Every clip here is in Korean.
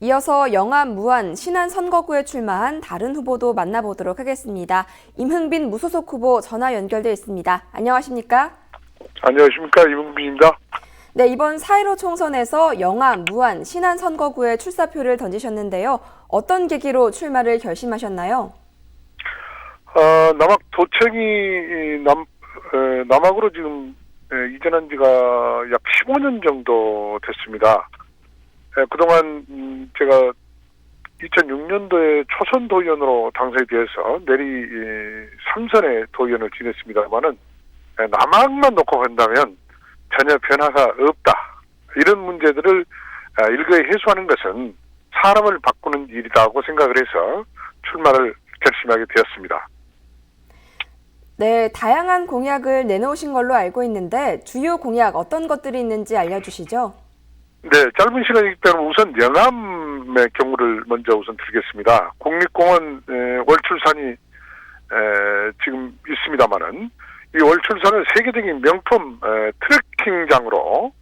이어서 영암 무안 신안 선거구에 출마한 다른 후보도 만나보도록 하겠습니다. 임흥빈 무소속 후보 전화 연결돼 있습니다. 안녕하십니까? 안녕하십니까 이문빈입니다. 네, 이번 4.15 총선에서 영암, 무안, 신안 선거구에 출사표를 던지셨는데요. 어떤 계기로 출마를 결심하셨나요? 어, 남학 도청이 남 에, 남학으로 지금 에, 이전한 지가 약 15년 정도 됐습니다. 에, 그동안 음, 제가 2006년도에 초선 도의원으로 당선돼서 내리 이, 3선의 도의원을 지냈습니다만은 에, 남학만 놓고 본다면 전혀 변화가 없다. 이런 문제들을 아, 일거에 해소하는 것은 사람을 바꾸는 일이라고 생각을 해서 출마를 결심하게 되었습니다. 네, 다양한 공약을 내놓으신 걸로 알고 있는데 주요 공약 어떤 것들이 있는지 알려주시죠. 네, 짧은 시간이기 때문에 우선 영암의 경우를 먼저 우선 드리겠습니다. 국립공원 에, 월출산이 에, 지금 있습니다만은 이 월출산을 세계적인 명품 에, 트레킹장으로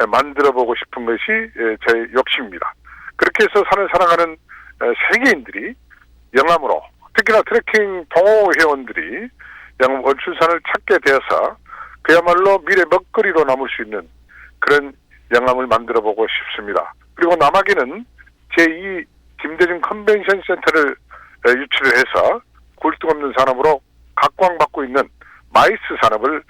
에, 만들어보고 싶은 것이 에, 제 욕심입니다. 그렇게 해서 산을 사랑하는 에, 세계인들이 영암으로 특히나 트레킹 동호 회원들이 영암 월출산을 찾게 되어서 그야말로 미래 먹거리로 남을 수 있는 그런 영암을 만들어 보고 싶습니다. 그리고 남학에는 제2 김대중 컨벤션 센터를 에, 유치를 해서 굴뚝 없는 산업으로 각광받고 있는 마이스 산업을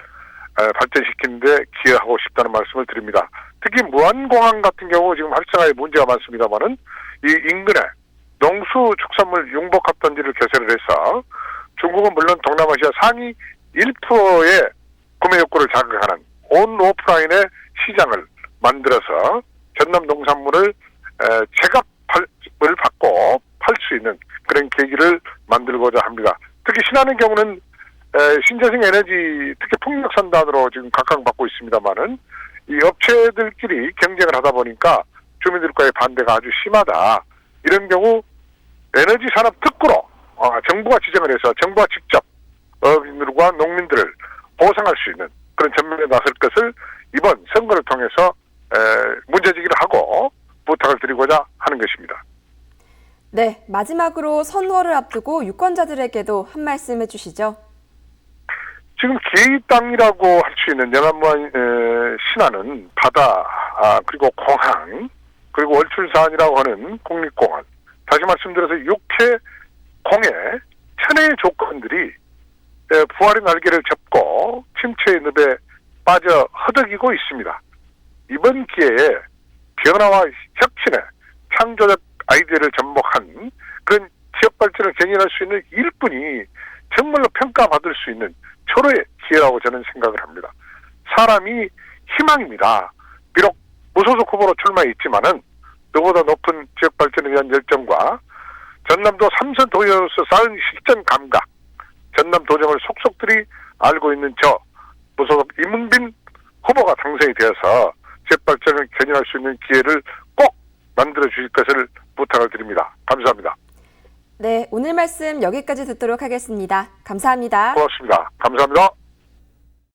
에, 발전시키는데 기여하고 싶다는 말씀을 드립니다. 특히 무안공항 같은 경우 지금 활성화에 문제가 많습니다만은 이 인근에 농수 축산물 융복합 단지를 개설을 해서 중국은 물론 동남아시아 상위 1%의 구매 욕구를 자극하는 온 오프라인의 시장을 만들어서 전남 농산물을 에, 제값을 받고 팔 수 있는 그런 계기를 만들고자 합니다. 특히 신안의 경우는 에, 신재생 에너지 특히 풍력 산단으로 지금 각광받고 있습니다만은 이 업체들끼리 경쟁을 하다 보니까 주민들과의 반대가 아주 심하다. 이런 경우 에너지 산업 특구로 어, 정부가 지정을 해서 정부가 직접 어민들과 농민들을 보상할 수 있는 그런 전면에 나설 것을 이번 선거를 통해서 에, 문제제기를 하고 부탁을 드리고자 하는 것입니다. 네, 마지막으로 선거를 앞두고 유권자들에게도 한 말씀 해주시죠. 지금 개 땅이라고 할 수 있는 에, 신안은 바다 아, 그리고 공항 그리고 월출산이라고 하는 국립공원 다시 말씀드려서 육해 공해 천혜의 조건들이 에, 부활의 날개를 접고 침체의 늪에 빠져 허덕이고 있습니다. 이번 기회에 변화와 혁신의 창조적 아이디어를 접목한 그런 지역 발전을 견인할 수 있는 일꾼이 정말로 평가받을 수 있는 초로의 기회라고 저는 생각을 합니다. 사람이 희망입니다. 비록 무소속 후보로 출마했지만은 누구보다 높은 지역 발전에 대한 열정과 전남도 삼선 도의원으로서 쌓은 실전 감각, 전남 도정을 속속들이 알고 있는 저 무소속 이문빈 후보가 당선이 되어서 지역 발전을 견인할 수 있는 기회를 꼭 만들어 주실 것을 부탁을 드립니다. 감사합니다. 네, 오늘 말씀 여기까지 듣도록 하겠습니다. 감사합니다. 고맙습니다. 감사합니다.